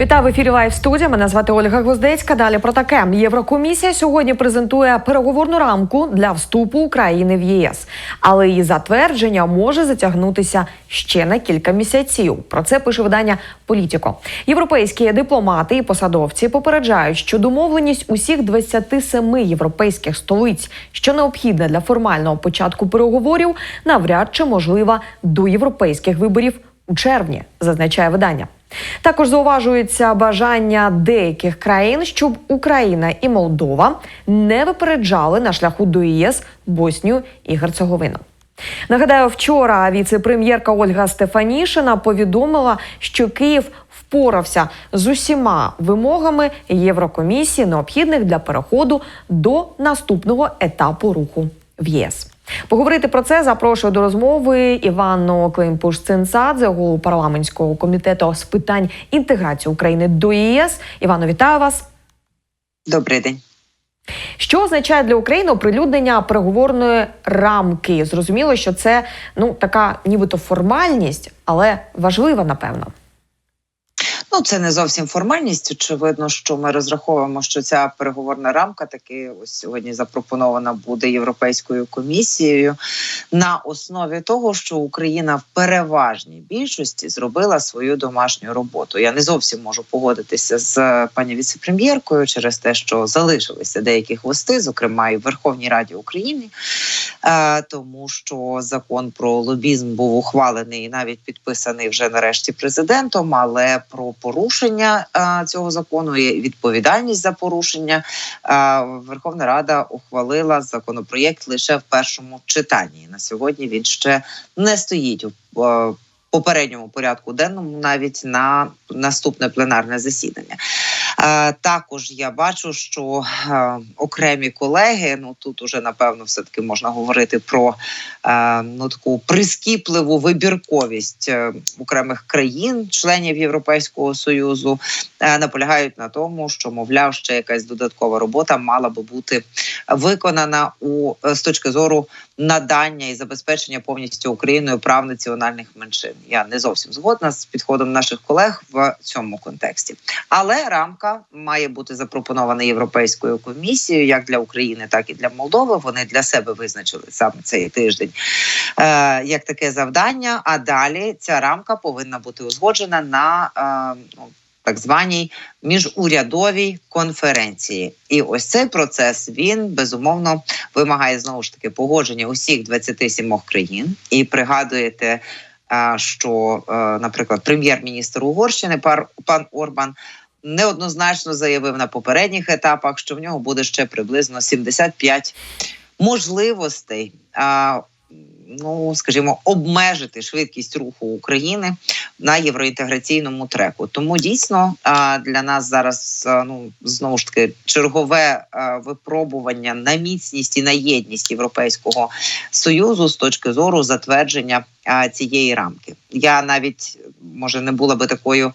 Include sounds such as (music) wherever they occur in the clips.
Вітаю в ефірі Лайв студія. Мене звати Ольга Гвоздецька. Далі про таке Єврокомісія сьогодні презентує переговорну рамку для вступу України в ЄС, але її затвердження може затягнутися ще на кілька місяців. Про це пише видання Політіко. Європейські дипломати і посадовці попереджають, що домовленість усіх 27 європейських столиць, що необхідна для формального початку переговорів, навряд чи можлива до європейських виборів у червні, зазначає видання. Також зауважується бажання деяких країн, щоб Україна і Молдова не випереджали на шляху до ЄС Боснію і Герцеговину. Нагадаю, вчора віце-прем'єрка Ольга Стефанішина повідомила, що Київ впорався з усіма вимогами Єврокомісії, необхідних для переходу до наступного етапу руху в ЄС. Поговорити про це запрошую до розмови Іванну климпуш цинцадзе голову парламентського комітету з питань інтеграції України до ЄС. Івано, вітаю вас. Добрий день. Що означає для України оприлюднення переговорної рамки? Зрозуміло, що це ну така, нібито формальність, але важлива, напевно. Ну, це не зовсім формальність. Очевидно, що ми розраховуємо, що ця переговорна рамка таки ось сьогодні запропонована буде європейською комісією на основі того, що Україна в переважній більшості зробила свою домашню роботу. Я не зовсім можу погодитися з пані віцепрем'єркою через те, що залишилися деякі хвости, зокрема і в Верховній Раді України, е, тому що закон про лобізм був ухвалений і навіть підписаний вже нарешті президентом, але про порушення цього закону і відповідальність за порушення Верховна Рада ухвалила законопроєкт лише в першому читанні. На сьогодні він ще не стоїть у попередньому порядку денному, навіть на наступне пленарне засідання. Е, Також я бачу, що е, окремі колеги, ну тут уже напевно, все таки можна говорити про е, ну таку прискіпливу вибірковість окремих країн, членів Європейського союзу, наполягають на тому, що мовляв, ще якась додаткова робота мала би бути виконана у з точки зору надання і забезпечення повністю Україною прав національних меншин. Я не зовсім згодна з підходом наших колег в цьому контексті, але рамка має бути запропонована європейською комісією як для України, так і для Молдови. Вони для себе визначили саме цей тиждень е, як таке завдання. А далі ця рамка повинна бути узгоджена на е, ну, так званій міжурядовій конференції, і ось цей процес він безумовно вимагає знову ж таки погодження усіх 27 країн. І пригадуєте, е, що, е, наприклад, прем'єр-міністр Угорщини пан Орбан. Неоднозначно заявив на попередніх етапах, що в нього буде ще приблизно 75 можливостей, а, ну скажімо, обмежити швидкість руху України на євроінтеграційному треку. Тому дійсно для нас зараз ну знову ж таки чергове випробування на міцність і на єдність європейського союзу з точки зору затвердження цієї рамки. Я навіть може не була би такою.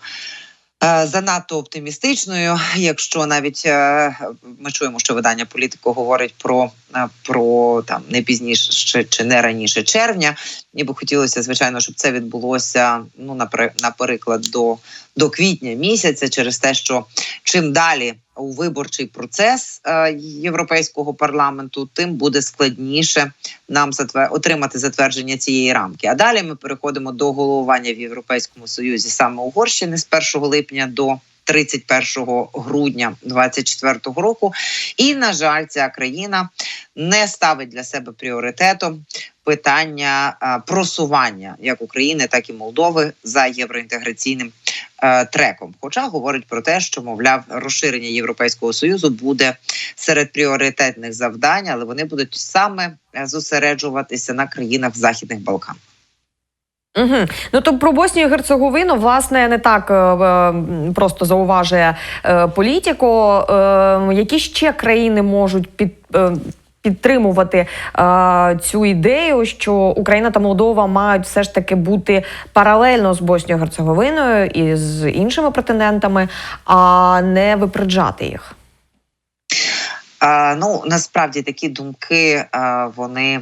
Е, Занадто оптимістичною, якщо навіть е, ми чуємо, що видання політико говорить про, е, про там не пізніше чи, не раніше червня. Мені би хотілося, звичайно, щоб це відбулося. Ну напри- наприклад, до, до квітня місяця, через те, що чим далі у виборчий процес е, європейського парламенту, тим буде складніше нам отримати затвердження цієї рамки. А далі ми переходимо до головування в Європейському Союзі саме Угорщини з 1 липня до 31 грудня 2024 року. І на жаль, ця країна не ставить для себе пріоритетом питання е, просування як України, так і Молдови за євроінтеграційним треком. Хоча говорить про те, що мовляв розширення Європейського союзу буде серед пріоритетних завдань, але вони будуть саме е, зосереджуватися на країнах Західних Балкан. Угу. Ну то про Боснію і Герцеговину, власне, не так е, е, просто зауважує е, політико. Е, які ще країни можуть під. Е, Підтримувати е, цю ідею, що Україна та Молдова мають все ж таки бути паралельно з Боснією Герцеговиною і з іншими претендентами, а не випереджати їх. А, ну насправді такі думки а, вони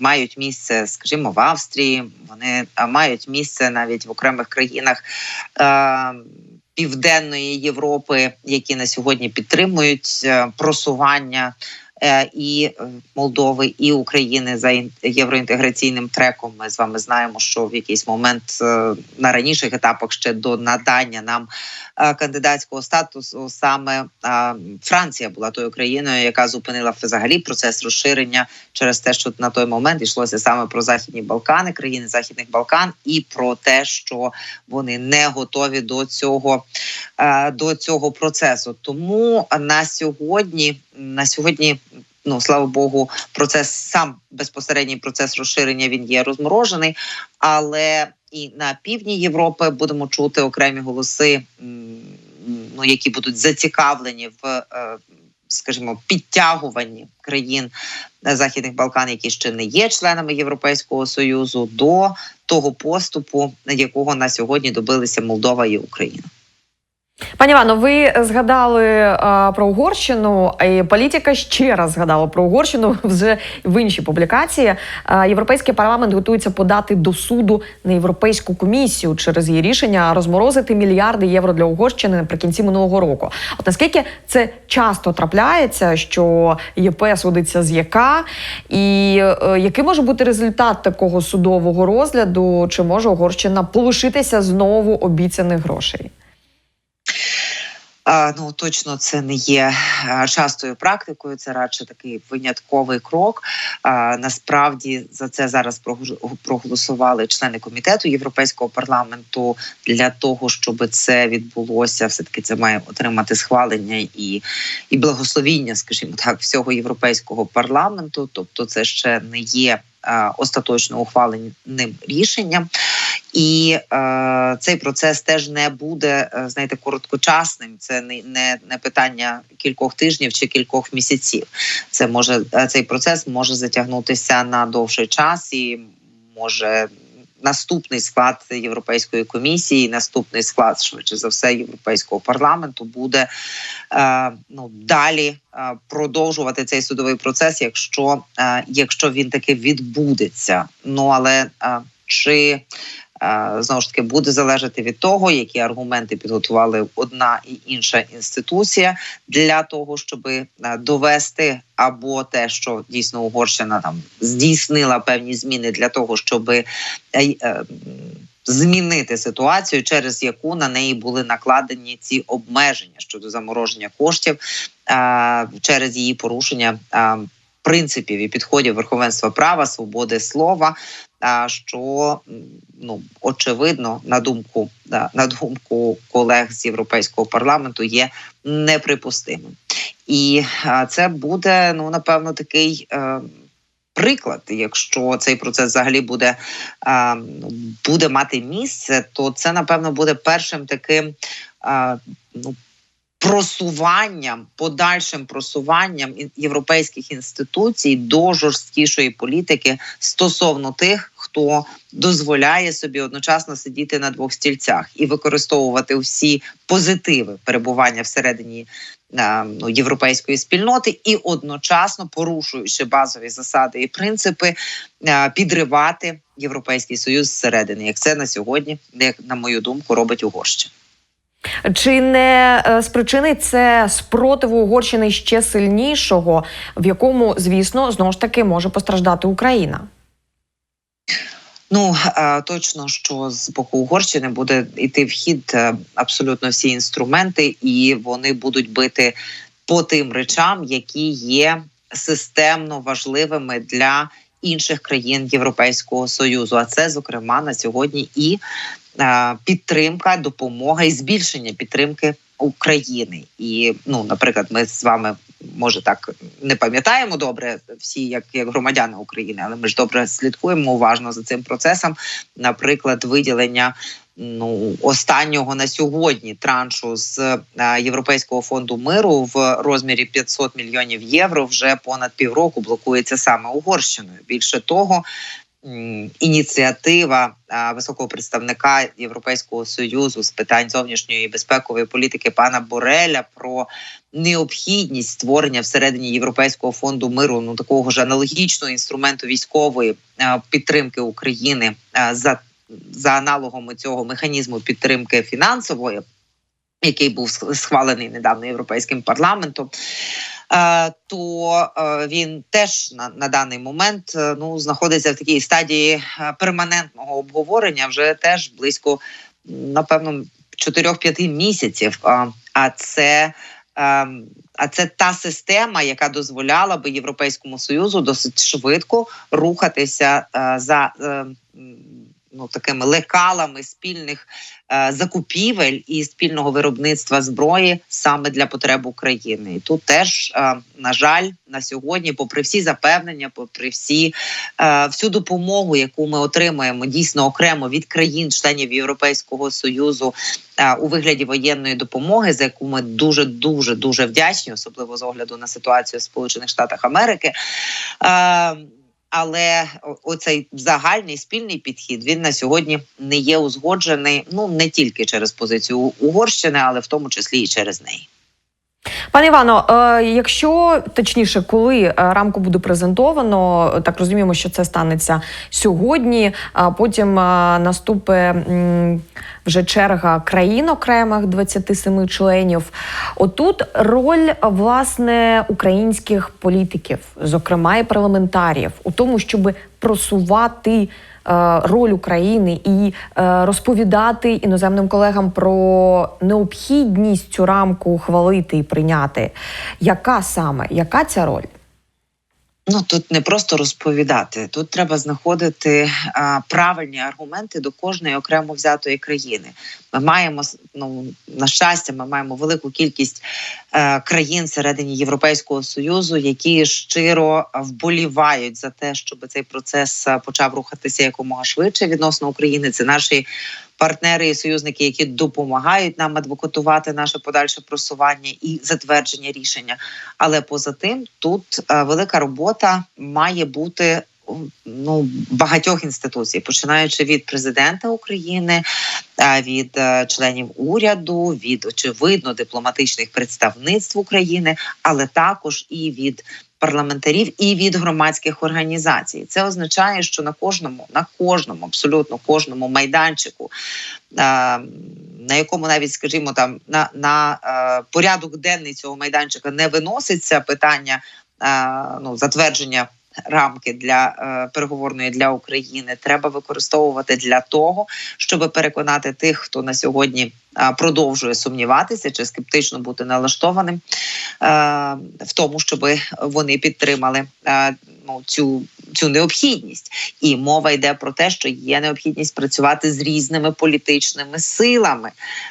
мають місце, скажімо, в Австрії. Вони мають місце навіть в окремих країнах. А, Південної Європи, які на сьогодні підтримують е, просування е, і е, Молдови, і України за євроінтеграційним треком. Ми з вами знаємо, що в якийсь момент е, на раніших етапах ще до надання нам е, кандидатського статусу саме е, Франція була тою країною, яка зупинила взагалі процес розширення через те, що на той момент йшлося саме про західні Балкани, країни Західних Балкан, і про те, що вони не готові до цього, е, до цього процесу. Тому на сьогодні, на сьогодні. Ну, слава Богу, процес сам безпосередній процес розширення він є розморожений, але і на півдні Європи будемо чути окремі голоси, ну які будуть зацікавлені в, е, скажімо, підтягуванні країн е, Західних Балкан, які ще не є членами Європейського союзу, до того поступу, якого на сьогодні добилися Молдова і Україна. Пані Івано, ви згадали е, про Угорщину, і політика ще раз згадала про Угорщину (laughs) вже в іншій публікації. Е, Європейський парламент готується подати до суду на європейську комісію через її рішення розморозити мільярди євро для Угорщини наприкінці минулого року. От наскільки це часто трапляється, що ЄП судиться з ЯК, і е, який може бути результат такого судового розгляду? Чи може Угорщина полишитися знову обіцяних грошей? Ну точно це не є частою практикою. Це радше такий винятковий крок. Насправді за це зараз проголосували члени комітету Європейського парламенту для того, щоб це відбулося. Все таки це має отримати схвалення і, і благословіння, скажімо так, всього європейського парламенту. Тобто, це ще не є остаточно ухваленим рішенням. І е, цей процес теж не буде е, знаєте короткочасним. Це не, не, не питання кількох тижнів чи кількох місяців. Це може е, цей процес може затягнутися на довший час і може. Наступний склад Європейської комісії, наступний склад швидше за все європейського парламенту буде е, ну далі е, продовжувати цей судовий процес, якщо, е, якщо він таки відбудеться. Ну але е, чи знову ж таки буде залежати від того, які аргументи підготували одна і інша інституція для того, щоб довести або те, що дійсно Угорщина там здійснила певні зміни для того, щоб змінити ситуацію, через яку на неї були накладені ці обмеження щодо замороження коштів через її порушення принципів і підходів верховенства права, свободи слова. Що ну очевидно, на думку на думку колег з європейського парламенту, є неприпустимим, і це буде ну напевно такий. Е, Приклад, якщо цей процес взагалі буде а, буде мати місце, то це напевно буде першим таким ну просуванням, подальшим просуванням європейських інституцій до жорсткішої політики стосовно тих, хто дозволяє собі одночасно сидіти на двох стільцях і використовувати всі позитиви перебування всередині ну, європейської спільноти, і одночасно порушуючи базові засади і принципи, підривати європейський союз зсередини, як це на сьогодні, як на мою думку, робить Угорщина. Чи не е, спричинить це спротиву Угорщини ще сильнішого, в якому, звісно, знову ж таки може постраждати Україна? Ну точно, що з боку Угорщини буде йти в хід е, абсолютно всі інструменти, і вони будуть бити по тим речам, які є системно важливими для інших країн Європейського союзу. А це зокрема на сьогодні і підтримка, допомога і збільшення підтримки України. І ну, наприклад, ми з вами може так не пам'ятаємо добре всі, як як громадяни України, але ми ж добре слідкуємо уважно за цим процесом. Наприклад, виділення. Ну, останнього на сьогодні траншу з е, Європейського фонду миру в розмірі 500 мільйонів євро вже понад півроку блокується саме Угорщиною. Більше того, ініціатива високого представника Європейського союзу з питань зовнішньої безпекової політики пана Бореля про необхідність створення всередині Європейського фонду миру ну такого ж аналогічного інструменту військової підтримки України за, за аналогом цього механізму підтримки фінансової. який був схвалений недавно європейським парламентом. Е, то е, він теж на, на даний момент е, ну знаходиться в такій стадії перманентного обговорення вже теж близько напевно 4-5 місяців. А це а це та система, яка дозволяла би європейському союзу досить швидко рухатися за ну такими лекалами спільних е, закупівель і спільного виробництва зброї саме для потреб України. І тут теж е, на жаль на сьогодні, попри всі запевнення, попри всі е, всю допомогу, яку ми отримуємо дійсно окремо від країн-членів Європейського союзу е, у вигляді воєнної допомоги, за яку ми дуже дуже дуже вдячні, особливо з огляду на ситуацію в Сполучених Штатах Америки. Але оцей загальний спільний підхід він на сьогодні не є узгоджений. Ну не тільки через позицію Угорщини, але в тому числі і через неї. Пане Івано, е, якщо точніше, коли е, рамку буде презентовано, так розуміємо, що це станеться сьогодні. А потім е, наступить вже черга країн окремих 27 членів. Отут роль власне українських політиків, зокрема і парламентарів, у тому, щоб просувати. Е, роль України і е, розповідати іноземним колегам про необхідність цю рамку ухвалити і прийняти. Яка саме яка ця роль? Ну тут не просто розповідати, тут треба знаходити а, правильні аргументи до кожної окремо взятої країни. Ми маємо ну на щастя, ми маємо велику кількість е, країн всередині Європейського союзу, які щиро вболівають за те, щоб цей процес почав рухатися якомога швидше відносно України. Це наші партнери і союзники, які допомагають нам адвокатувати наше подальше просування і затвердження рішення. Але поза тим, тут е, велика робота має бути. Ну, багатьох інституцій, починаючи від президента України, е, від е, членів уряду, від очевидно дипломатичних представництв України, але також і від парламентарів і від громадських організацій. Це означає, що на кожному, на кожному, абсолютно кожному майданчику, на якому навіть, скажімо, там на, на порядок денний цього майданчика не виноситься питання ну затвердження рамки для е, переговорної для України треба використовувати для того, щоб переконати тих, хто на сьогодні продовжує сумніватися чи скептично бути налаштованим е, в тому, щоб вони підтримали е, ну, цю цю необхідність, і мова йде про те, що є необхідність працювати з різними політичними силами.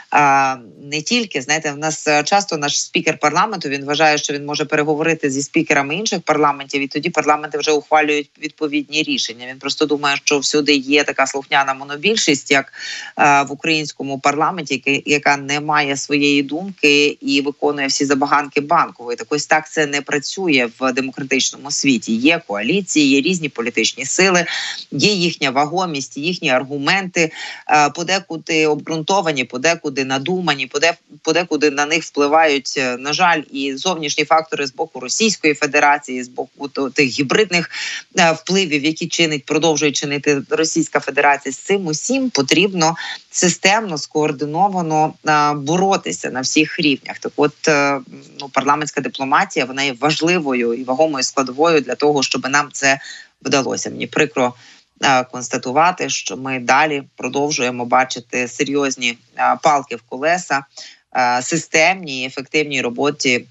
А, Не тільки знаєте, в нас е, часто наш спікер парламенту він вважає, що він може переговорити зі спікерами інших парламентів, і тоді парламенти вже ухвалюють відповідні рішення. Він просто думає, що всюди є така слухняна монобільшість, як в українському парламенті, яка не має своєї думки і виконує всі забаганки банкової. Так ось так це не працює в демократичному світі. Є коаліції, є різні політичні сили, є їхня вагомість, їхні аргументи е, подекуди обґрунтовані, подекуди надумані, подекуди на них впливають, е, на жаль, і зовнішні фактори з боку Російської Федерації, з боку тих гібридних е, впливів, які чинить, продовжує чинити Російська Федерація. З цим усім потрібно системно скоординовано боротися на всіх рівнях. Так, от ну парламентська дипломатія вона є важливою і вагомою складовою для того, щоб нам це вдалося. Мені прикро е, констатувати, що ми далі продовжуємо бачити серйозні е, палки в колеса е, системній ефективній роботі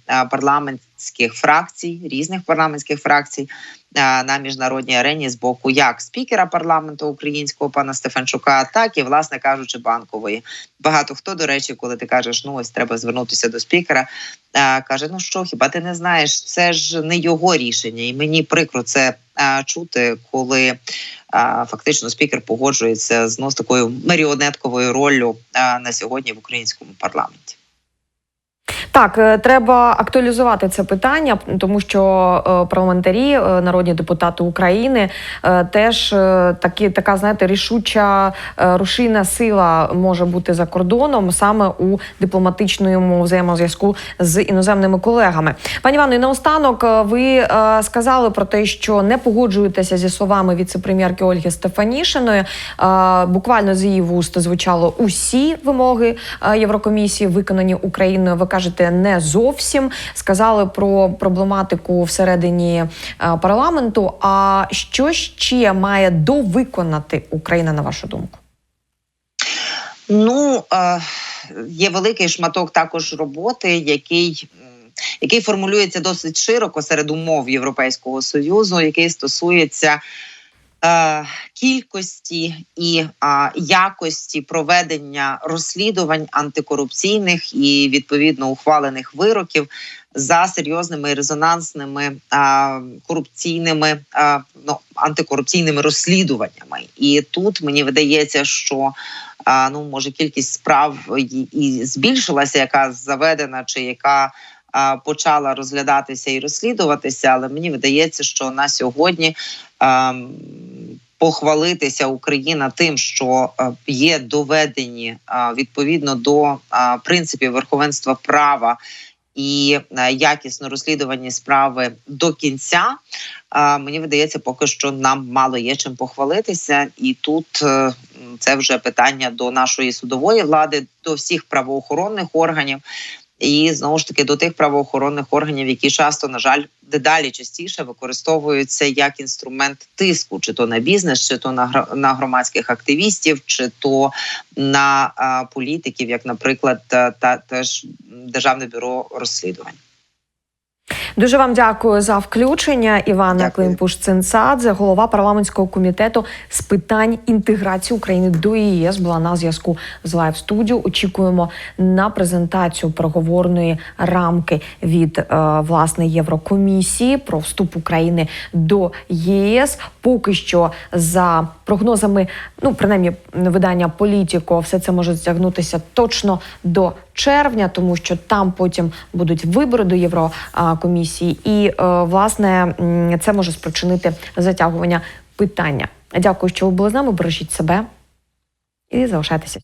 парламентських фракцій, різних парламентських фракцій на міжнародній арені з боку як спікера парламенту українського пана Стефанчука, так і власне кажучи, банкової. Багато хто до речі, коли ти кажеш, ну ось треба звернутися до спікера, каже: Ну що, хіба ти не знаєш? Це ж не його рішення, і мені прикро це чути, коли фактично спікер погоджується з ну, з такою маріонетковою роллю на сьогодні в українському парламенті. Так, е, треба актуалізувати це питання, тому що е, парламентарі, е, народні депутати України, теж такі, така, знаєте, рішуча рушійна сила може бути за кордоном саме у дипломатичному взаємозв'язку з іноземними колегами. Пані Івано, і наостанок ви сказали про те, що не погоджуєтеся зі словами віце-прем'єрки Ольги Стефанішиної. Буквально з її вуст звучало усі вимоги Єврокомісії, виконані Україною. Ви кажете, не зовсім сказали про проблематику всередині е, парламенту. А що ще має довиконати Україна, на вашу думку? Ну е, є великий шматок також роботи, який. Який формулюється досить широко серед умов Європейського союзу, який стосується кількості і е, якості проведення розслідувань антикорупційних і відповідно ухвалених вироків за серйозними резонансними е, корупційними е, ну, антикорупційними розслідуваннями. І тут мені видається, що а, ну може кількість справ і, збільшилася, яка заведена чи яка а, почала розглядатися і розслідуватися. Але мені видається, що на сьогодні похвалитися Україна тим, що є доведені відповідно до принципів верховенства права. І якісно розслідувані справи до кінця. Мені видається, поки що нам мало є чим похвалитися, і тут е, це вже питання до нашої судової влади, до всіх правоохоронних органів, і знову ж таки до тих правоохоронних органів, які часто, на жаль, дедалі частіше використовуються як інструмент тиску, чи то на бізнес, чи то на громадських активістів, чи то на політиків, як, наприклад, та теж Державне бюро розслідувань. Дуже вам дякую за включення. Івана. Климпуш Цинцадзе, голова парламентського комітету з питань інтеграції України до ЄС, була на зв'язку з Лайв студіо. Очікуємо на презентацію переговорної рамки від е, власне Єврокомісії про вступ України до ЄС. Поки що за прогнозами, ну принаймні видання Політіко, все це може затягнутися точно до червня, тому що там потім будуть вибори до Єврокомісії, і е, власне це може спричинити затягування питання. Дякую, що ви були з нами. Бережіть себе і залишайтеся.